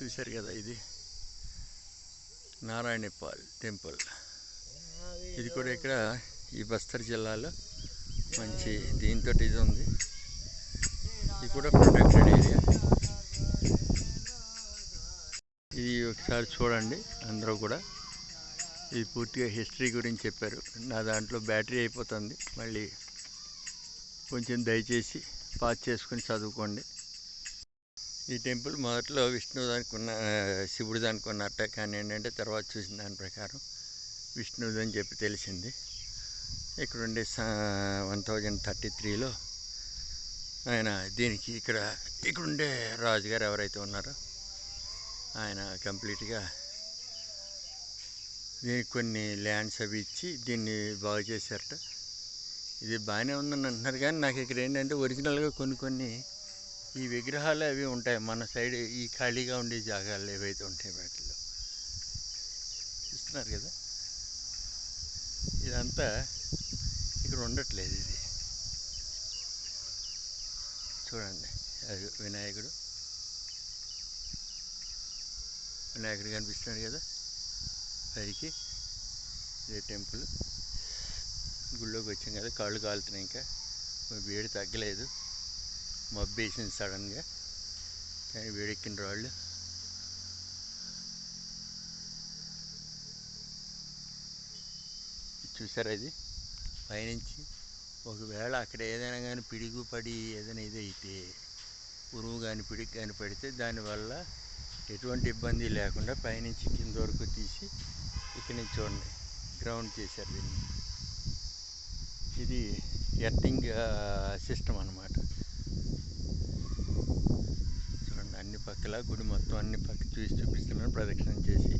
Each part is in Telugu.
చూశారు కదా ఇది. నారాయణపాల్ టెంపుల్. ఇది కూడా ఇక్కడ ఈ బస్తర్ జిల్లాలో మంచి దీంతో ఇది ఉంది. ఇది కూడా ప్రొటెక్టెడ్ ఏరియా ఇది ఒకసారి చూడండి అందరూ కూడా. ఇది పూర్తిగా హిస్టరీ గురించి చెప్పారు. నా దాంట్లో బ్యాటరీ అయిపోతుంది. మళ్ళీ కొంచెం దయచేసి పాస్ చేసుకుని చదువుకోండి. ఈ టెంపుల్ మొదట్లో విష్ణువు దానికి ఉన్న శివుడు దానికి ఉన్నట్టే కానీ ఏంటంటే తర్వాత చూసిన దాని ప్రకారం విష్ణుది అని చెప్పి తెలిసింది. ఇక్కడ ఉండే వన్ థౌజండ్ థర్టీ త్రీలో ఆయన దీనికి ఇక్కడ ఇక్కడుండే రాజుగారు ఎవరైతే ఉన్నారో ఆయన కంప్లీట్గా దీనికి కొన్ని ల్యాండ్స్ అవి ఇచ్చి దీన్ని బాగు చేశారట. ఇది బాగానే ఉందని అంటున్నారు కానీ నాకు ఇక్కడ ఏంటంటే ఒరిజినల్గా కొన్ని కొన్ని ఈ విగ్రహాలు అవి ఉంటాయి. మన సైడ్ ఈ ఖాళీగా ఉండే జాగాలు ఏవైతే ఉంటాయి వాటిలో చూస్తున్నారు కదా? ఇదంతా ఇక్కడ ఉండట్లేదు ఇది. చూడండి. అది వినాయకుడు. వినాయకుడు కనిపిస్తున్నాడు కదా? పైకి ఇదే టెంపుల్. గుళ్ళోకి వచ్చాం కదా. కాళ్ళు కాలుతున్నాయి ఇంకా. వేడి తగ్గలేదు. మబ్బేసింది సడన్గా. కానీ వేడెక్కిన రాళ్ళు. చూసారా ఇది? పైనుంచి ఒకవేళ అక్కడ ఏదైనా కానీ పిడుగు పడి ఏదైనా ఇది అయితే ఉరువు కానీ పిడుగు కానీ పడితే దానివల్ల ఎటువంటి ఇబ్బంది లేకుండా పైనుంచి కింద వరకు తీసి ఇక్కడి నుంచి చూడండి. గ్రౌండ్ చేశారు దీన్ని. ఇది ఎర్తింగ్ సిస్టమ్ అన్నమాట చూడండి అన్ని పక్కల గుడి మొత్తం అన్ని పక్క చూసి చూపిస్తున్నాను ప్రదక్షిణం చేసి.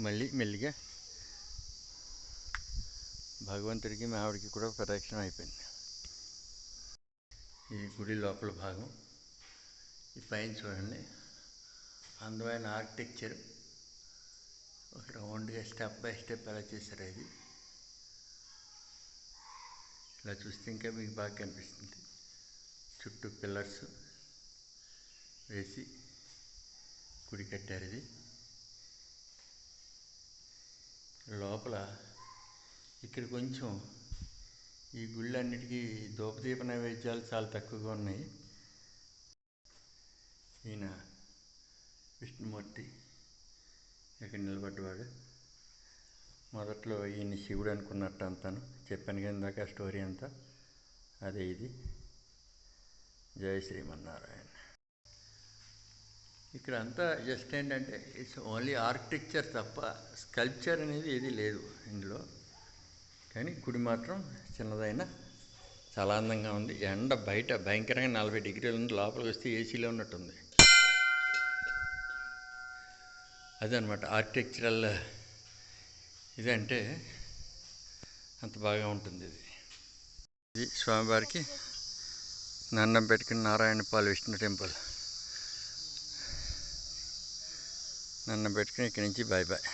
మళ్ళీ మెల్లిగా భగవంతుడికి మా ఆవిడకి కూడా ప్రదక్షిణం అయిపోయింది. ఈ గుడి లోపల భాగం. ఈ పైన చూడండి. అందమైన ఆర్కిటెక్చర్. ఒక రౌండ్గా స్టెప్ బై స్టెప్ ఎలా చేశారు ఇది? ఇలా చూస్తే ఇంకా మీకు బాగా కనిపిస్తుంది. చుట్టూ పిల్లర్స్ వేసి గుడి కట్టారు ఇది. లోపల ఇక్కడ కొంచెం ఈ గుళ్ళన్నిటికీ ధూపదీప నైవేద్యాలు చాలా తక్కువగా ఉన్నాయి. ఈయన విష్ణుమూర్తి ఇక్కడ నిలబడ్డవాడు. మొదట్లో ఈయన శివుడు అనుకున్నట్టు అంతాను. చెప్పాను కదా ఇందాక స్టోరీ అంతా. అదే ఇది. జయ శ్రీమన్నారాయణ. ఇక్కడ అంతా జస్ట్ ఏంటంటే ఇట్స్ ఓన్లీ ఆర్కిటెక్చర్ తప్ప స్కల్ప్చర్ అనేది ఏది లేదు ఇందులో. కానీ గుడి మాత్రం చిన్నదైన చాలా అందంగా ఉంది. ఎండ బయట భయంకరంగా నలభై డిగ్రీలు ఉంది లోపలికి వస్తే ఏసీలో ఉన్నట్టుంది. అదనమాట ఆర్కిటెక్చరల్ ఇదంటే అంత బాగా ఉంటుంది ఇది. ఇది స్వామివారికి దండం పెట్టుకుని నారాయణపాల్ విష్ణు టెంపుల్. నన్నం పెట్టుకుని ఇక్కడి నుంచి బాయ్ బాయ్